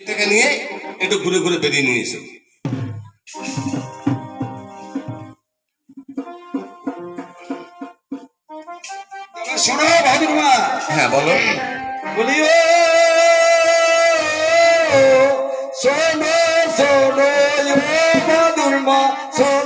থেকে নিয়ে একটু ঘুরে ঘুরে বেরিয়ে নিয়ে এসো। শোনো ভাদুরমা হ্যাঁ বলো। বলিও ও শোনো শোনো ভাদুরমা মা শোনো।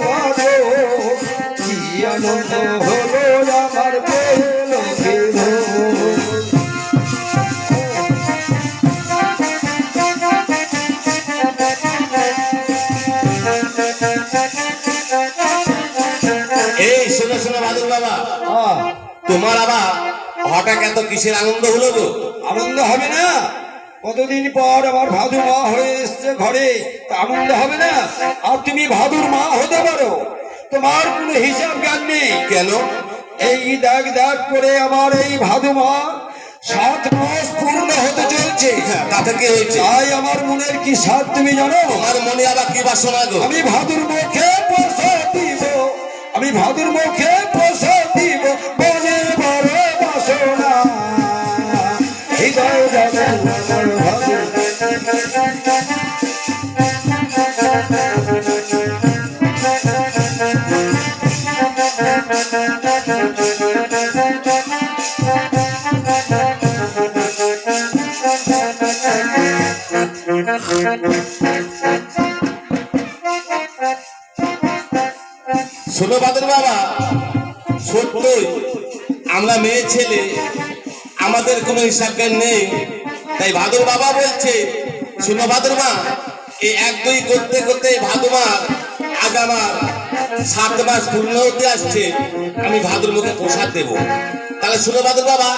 মোর কি আনন্দ হলো আমার এই শোনো শোনো বাদুর বাবা। আহ তোমার আবার হঠাৎ এত কিসের আনন্দ হলো গো? আনন্দ হবে না? কতদিন পর আমার ভাদু মা হয়ে এসছে ঘরে তা আনন্দ হবে না? আর তুমি ভাদুর মা হতে পারো। তোমার কোনো হিসাব জ্ঞান নেই। কেন? এই দাগ দাগ করে আমার এই ভাদু মা সাত মাস পূর্ণ হতে চলছে। হ্যাঁ, তাতে কি তাই আমার মনের কি সাথ তুমি জানো? তোমার মনে আবার কি বাসনা আমি ভাদুর মুখে আমি ভাদুর মুখে শোনো বাদুর বাবা সত্যই আমরা মেয়ে ছেলে আমাদের কোনো হিসাব জ্ঞান নেই। তাই ভাদুর বাবা বলছে শোনো ভাদুর মা এই এক দুই করতে করতে ভাদু মা আজ আমার সাত মাস পূর্ণ হতে আসছে আমি ভাদুর মুখে প্রসাদ দেবো। তাহলে শোনো ভাদুর বাবা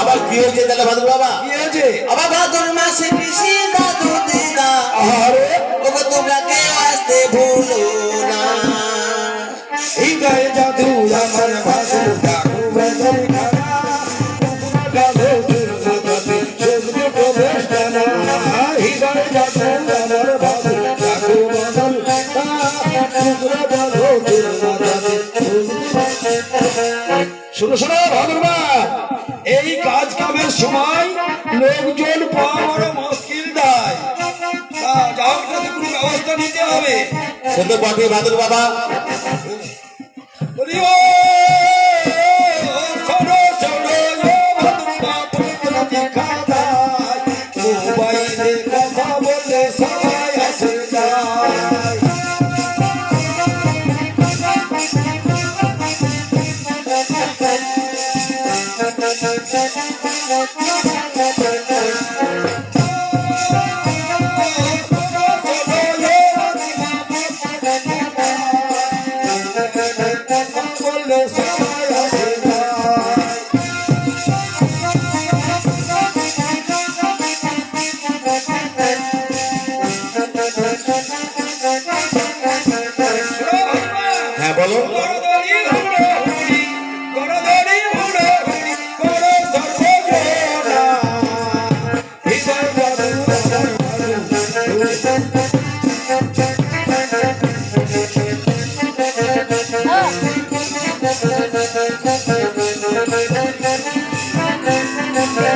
আবার কি হয়েছে তাহলে ভাদুর বাবা? কি হয়েছে? আবার ভাদুর মাসে পিসি দাদু দিদা আহারে। ওগো তোমরা কেউ আসতে ভুলো না। হৃদয় জাদু আমার ভাদু ডাকু বেদন শোনো শুনো ভাদুরমা এই কাজ কামের সময় লোকজন পাওয়া মুশকিল দেয় কোনো ব্যবস্থা নিতে হবে সে তো বটে বাবা বলি